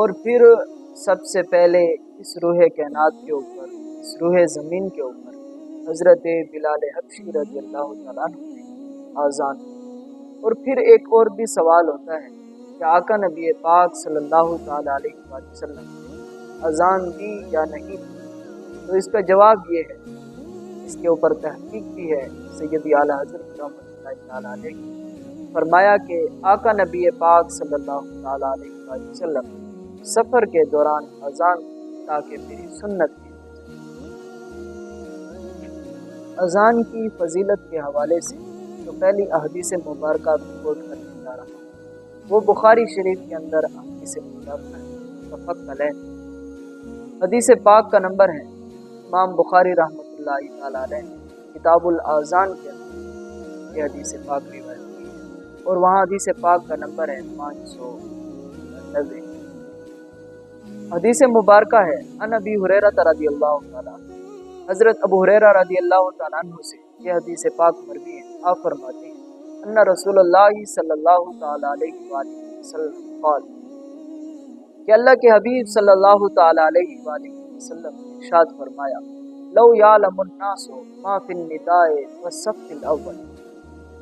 اور پھر سب سے پہلے اس روح کائنات کے اوپر، اس روح زمین کے اوپر، حضرت بلال حبشی رضی اللہ تعالیٰ عنہ آزان اور پھر ایک اور بھی سوال ہوتا ہے کہ آقا نبی پاک صلی اللہ تعالیٰ علیہ وسلم اذان دی یا نہیں دی؟ تو اس کا جواب یہ ہے، اس کے اوپر تحقیق بھی ہے سیدی اعلیٰ حضرت رحمۃ اللہ تعالیٰ علیہ فرمایا کہ آقا نبی پاک صلی اللہ تعالیٰ علیہ وسلم سفر کے دوران اذان تاکہ میری سنت کی اذان کی فضیلت کے حوالے سے جو پہلی احادیث مبارکہ کوٹ کرنے جا رہا ہوں وہ بخاری شریف کے اندر احادیث مبارکہ ہے۔ تفق علیہ حدیث پاک کا نمبر ہے۔ امام بخاری رحمۃ اللہ تعالیٰ علیہ کتاب الاذان کے اندر یہ حدیث پاک روایت کی ہے۔ اور وہاں حدیث پاک کا نمبر ہے پانچ سو نوے حدیث مبارکہ ہے۔ ان ابی حریرہ رضی اللہ تعالیٰ حضرت ابو حریرہ رضی اللہ تعالیٰ عنہ سے یہ حدیث پاک مروی ہے۔ آپ فرماتے ہیں، ان رسول اللہ صلی اللہ تعالیٰ علیہ وآلہ وسلم قال، کہ اللہ کے حبیب صلی اللہ تعالیٰ علیہ وآلہ وسلم نے ارشاد فرمایا، لو یعلم الناس ما فی النداء والصف الاول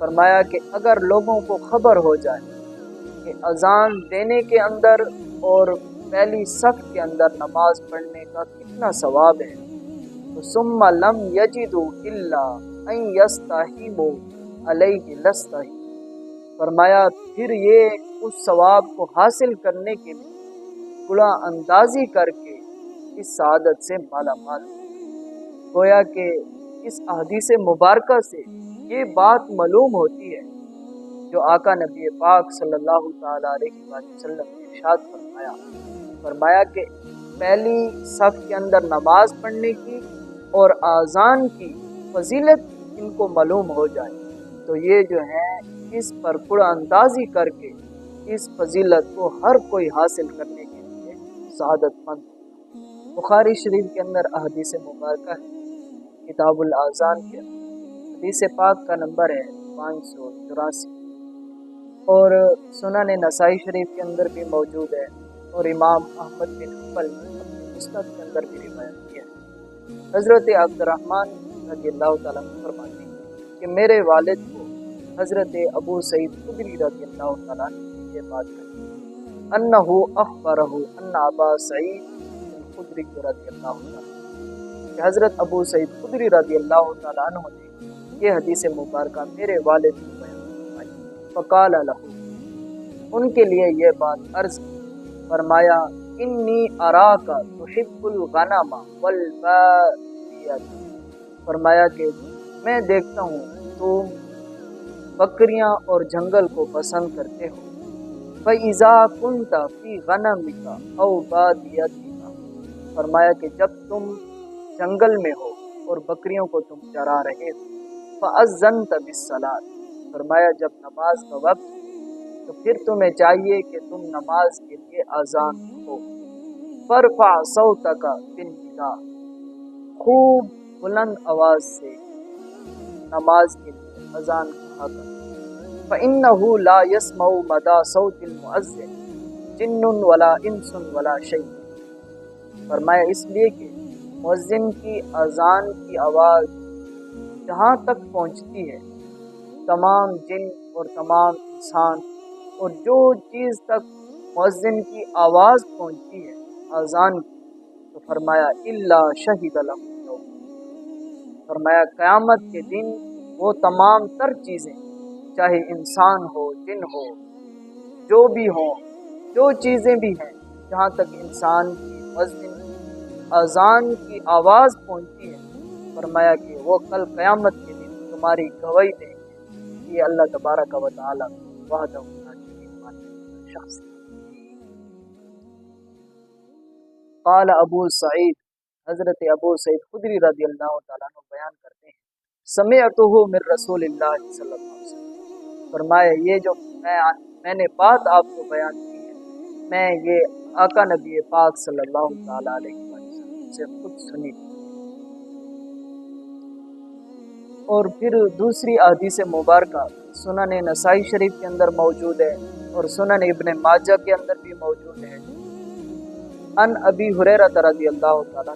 فرمایا کہ اگر لوگوں کو خبر ہو جائے کہ اذان دینے کے اندر اور پہلی صف کے اندر نماز پڑھنے کا کتنا ثواب ہے؟ ثم لم یجدو الا ان یستحیبو علیہ لستحی فرمایا، پھر یہ اس ثواب کو حاصل کرنے کے لیے کلا اندازی کر کے اس سعادت سے مالا مال۔ گویا کہ اس احادیث مبارکہ سے یہ بات معلوم ہوتی ہے، جو آقا نبی پاک صلی اللہ تعالیٰ علیہ وسلم نے ارشاد فرمایا۔ فرمایا کہ پہلی صف کے اندر نماز پڑھنے کی اور آزان کی فضیلت ان کو معلوم ہو جائے۔ تو یہ جو ہے اس پر پورا اندازی کر کے اس فضیلت کو ہر کوئی حاصل کرنے کے لیے سعادت مند۔ بخاری شریف کے اندر احادیث مبارکہ ہے۔ کتاب الاذان کے حدیث پاک کا نمبر ہے پانچ سو چوراسی۔ اور سنن نسائی شریف کے اندر بھی موجود ہے۔ اور امام احمد بن حنبل مستد کے اندر بھی روایت کیا۔ ہے حضرت عبد الرحمن رضی اللہ تعالیٰ فرماتے ہیں کہ میرے والد کو حضرت ابو سعید خدری رضی اللہ تعالیٰ نے یہ بات کہی انہو اخبرہو ان ابا سعید خدری رضی اللہ تعالیٰ کہ حضرت ابو سعید خدری رضی اللہ تعالیٰ عنہ نے یہ حدیث مبارکہ میرے والد کو بیان فرمائی۔ فقال لہو، ان کے لیے یہ بات عرض کی۔ فرمایا انی اراکا تحب الغنم والبادیت فرمایا کہ میں دیکھتا ہوں، تم بکریاں اور جنگل کو پسند کرتے ہو۔ فَإِذَا كُنْتَ فِي غَنَمِكَ أَوْ بَادِيَتِكَ۔ فرمایا کہ جب تم جنگل میں ہو اور بکریوں کو تم چرا رہے ہو، فَأَذَّنْتَ بِالصَّلَاةِ۔ فرمایا، جب نماز کا وقت تو پھر تمہیں چاہیے کہ تم نماز کے لیے آزان ہو فرفا سو تک خوب بلند آواز سے نماز کے لیے اذان کہا کر فَإِنَّهُ لَا يَسْمَعُ مَدَى صَوْتِ الْمُعَذِّنِ جِنٌ وَلَا إِنسٌ وَلَا شَيْءٍ۔ فرمایا، اس لیے کہ مؤذن کی اذان کی آواز جہاں تک پہنچتی ہے، تمام جن اور تمام انسان اور جو چیز تک مؤذن کی آواز پہنچتی ہے، اذان کی، تو فرمایا اللہ شہید فرمایا، قیامت کے دن وہ تمام تر چیزیں، چاہے انسان ہو، جن ہو، جو بھی ہوں، جو چیزیں بھی ہیں، جہاں تک انسان کی مؤذن اذان کی آواز پہنچتی ہے، فرمایا کہ وہ کل قیامت کے دن تمہاری گواہی دیں گے۔ یہ اللہ تبارک و تعالیٰ وحدہ شخص۔ قال ابو سعید، حضرت ابو سعید خدری رضی اللہ تعالیٰ عنہ بیان کرتے ہیں سمعتہ من رسول اللہ صلی اللہ علیہ وسلم۔ فرمایا، یہ جو میں میں نے بات آپ کو بیان کی ہے، میں یہ آقا نبی پاک صلی اللہ تعالیٰ علیہ وسلم سے خود سنی۔ اور پھر دوسری حدیث مبارکہ۔ سنن نسائی شریف کے اندر موجود ہے اور سنن ابن ماجہ کے اندر بھی موجود ہے۔ ان ابی حریرہ رضی اللہ تعالیٰ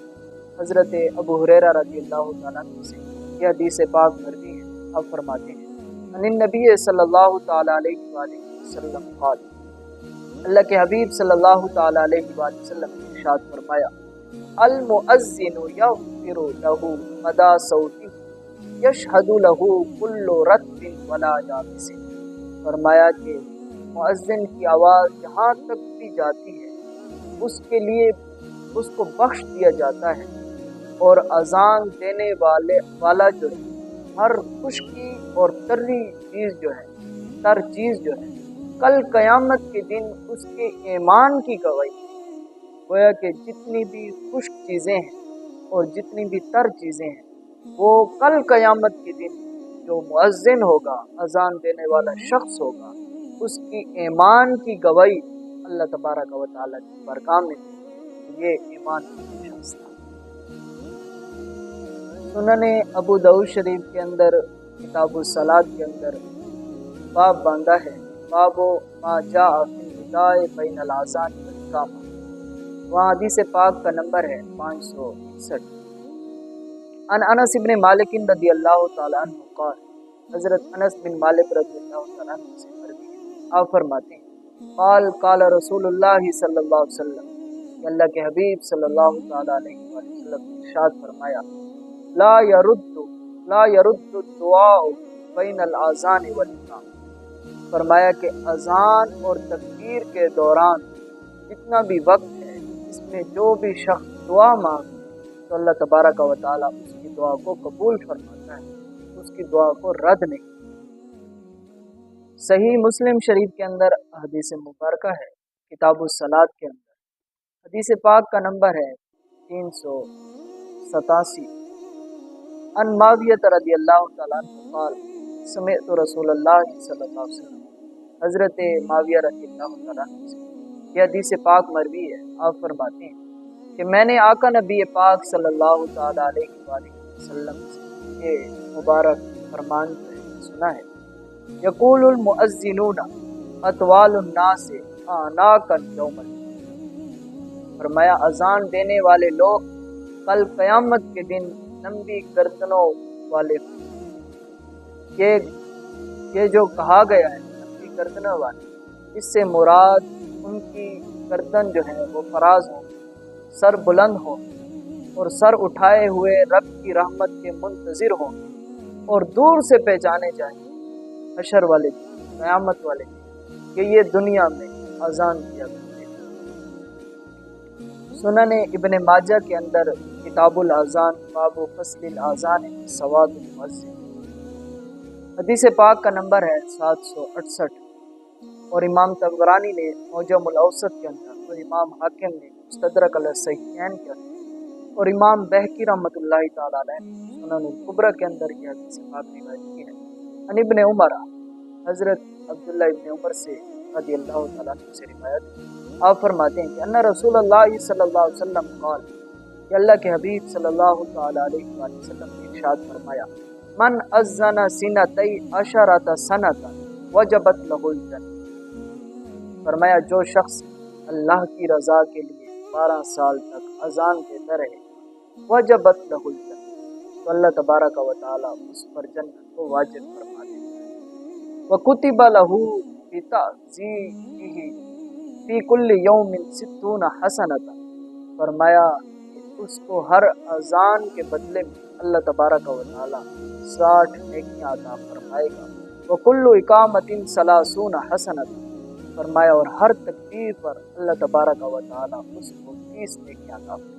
حضرت ابو حریرہ رضی اللہ تعالیٰ سے یہ حدیث پاک مروی ہے۔ اب فرماتے ہیں، ان نبی صلی اللہ تعالیٰ علیہ وآلہ وسلم قال، اللہ کے حبیب صلی اللہ تعالیٰ علیہ وآلہ وسلم نے ارشاد فرمایا، المؤذن یغفر له مدا صوتی یشہد له کل رتب ولا یابس۔ فرمایا کہ مؤذن کی آواز جہاں تک بھی جاتی ہے، اس کے لیے اس کو بخش دیا جاتا ہے اور اذان دینے والے، والا جو ہے، ہر خشکی اور تری چیز جو ہے، تر چیز جو ہے، کل قیامت کے دن اس کے ایمان کی گواہی گویا کہ جتنی بھی خشک چیزیں ہیں اور جتنی بھی تر چیزیں ہیں وہ کل قیامت کے دن جو مؤذن ہوگا، اذان دینے والا شخص ہوگا، اس کی ایمان کی گواہی اللہ تبارک و تعالیٰ کی برکام میں یہ ایمان شخص تھا۔ سنن ابو دعو شریف کے اندر، کتاب الصلاط کے اندر باب باندھا ہے، باب و ما جا بین الازان کام وہاں حدیث پاک کا نمبر ہے پانچ سو اکسٹھ۔ ان انس ابن مالک رضی اللہ تعالیٰ عنہ قال، حضرت انس بن مالک رضی اللہ تعالیٰ عنہ سے مروی آپ فرماتے ہیں، قال قال رسول اللہ صلی اللہ علیہ وسلم، کہ اللہ کے حبیب صلی اللہ تعالیٰ علیہ وسلم ارشاد فرمایا، لا يرد لا يرد الدعاء بین الاذان والاقام فرمایا کہ اذان اور تکبیر کے دوران جتنا بھی وقت ہے، اس میں جو بھی شخص دعا مانگ تو اللہ تبارک و تعالیٰ اس کی دعا کو قبول فرماتا ہے، اس کی دعا کو رد نہیں۔ صحیح مسلم شریف کے اندر حدیث مبارکہ ہے، کتاب الصلاط کے اندر۔ حدیث پاک کا نمبر ہے تین سو ستاسی۔ ان معاویت رضی اللہ تعالیٰ قال سمیت رسول اللہ صلی اللہ علیہ وسلم، حضرت معاویہ رضی اللہ تعالیٰ یہ حدیث پاک مروی ہے، آپ فرماتے ہیں کہ میں نے آقا نبی پاک صلی اللہ تعالیٰ علیہ وآلہ وسلم سے یہ مبارک فرمان سنا ہے۔ یقول المؤذنون، اطوال الناس آناکن یوم۔ فرمایا، اذان دینے والے لوگ کل قیامت کے دن لمبی گردنوں والے یہ یہ جو کہا گیا ہے، لمبی گردنوں والے، اس سے مراد ان کی گردن جو ہے وہ فراز ہو سر بلند ہو اور سر اٹھائے ہوئے رب کی رحمت کے منتظر ہوں اور دور سے پہچانے جائیں حشر والے دن، قیامت والے دن، کہ یہ دنیا میں اذان کیا کرتے سنن ابن ماجہ کے اندر کتاب الاذان، باب و فصل الاذان، سواد المسجد حدیث پاک کا نمبر ہے سات سو اڑسٹھ اور امام تبرانی نے موجم الاوسط کے اندر، اور امام حاکم نے مستدرک علیہ صحیحین کے اندر اور امام بہکی رحمۃ اللہ تعالیٰ علیہ سنن القبرہ کے اندر یہ حدیث پاک روایت کی ہے۔ ان ابن عمر، حضرت عبداللہ ابن عمر سے رضی اللہ تعالیٰ عنہ سے روایت۔ آپ فرماتے ہیں کہ ان رسول اللہ صلی اللہ علیہ وسلم قال، کہ اللہ کے حبیب صلی اللہ تعالیٰ علیہ وآلہ وسلم نے ارشاد فرمایا، من ازن سنتی اشارت سنت وجبت له الجن فرمایا، جو شخص اللہ کی رضا کے لیے بارہ سال تک اذان دیتا رہے وجبت له الجن تو اللہ تبارک و تعالیٰ اس پر جنت کو واجب فرما فرمایا وکتب له بتعزیه فی کل یوم ستون حسنتا۔ فرمایا اس کو ہر اذان کے بدلے میں اللہ تبارک و تعالی ساٹھ نیکیاں عطا فرمائے گا۔ وکل اقامت سلاسون حسنتا۔ فرمایا اور ہر تکبیر پر اللہ تبارک و تعالی اس کو تیس نیکیاں عطا فرمائے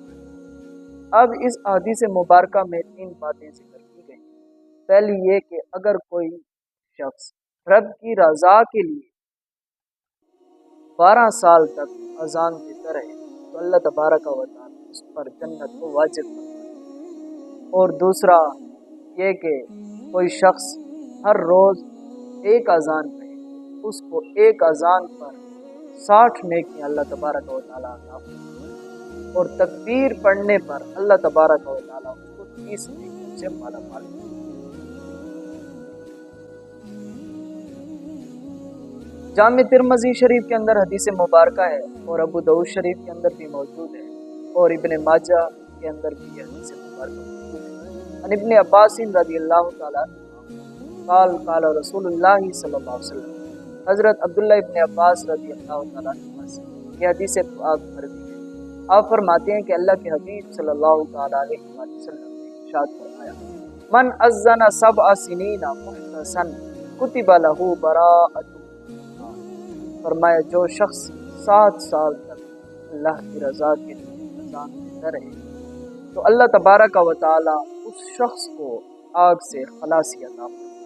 اب اس حدیث مبارکہ میں تین باتیں ذکر کی گئی پہلی یہ کہ اگر کوئی شخص رب کی رضا کے لیے بارہ سال تک اذان دیتا رہے تو اللہ تبارک و تعالی اس پر جنت کو واجب کرتا اور دوسرا یہ کہ کوئی شخص ہر روز ایک اذان کہے اس کو ایک اذان پر ساٹھ نیکیاں اللہ تبارک و تعالیٰ عطا اور تکبیر پڑھنے پر اللہ تبارک و تعالیٰ اس کو تیس نیکیوں سے مالا مال جامع ترمزی شریف کے اندر حدیث مبارکہ ہے اور ابو دعود شریف کے اندر بھی موجود ہے اور ابن ماجہ کے اندر بھی یہ حدیث مبارکہ موجود ہے۔ ان ابن عباس رضی اللہ تعالیٰ قال قال رسول اللہ صلی اللہ علیہ وسلم، حضرت عبداللہ ابن عباس رضی اللہ تعالیٰ یہ حدیث پاک مروی ہے۔ آپ فرماتے ہیں کہ اللہ کے حبیب صلی اللہ تعالیٰ علیہ وسلم نے ارشاد فرمایا، من ازن سبع سنین محتسن، کتب له براءت فرمایا، جو شخص سات سال تک اللہ کی رضا کے لیے اذان دیتا رہے، تو اللہ تبارک و تعالی اس شخص کو آگ سے خلاصی عطا فرمائے۔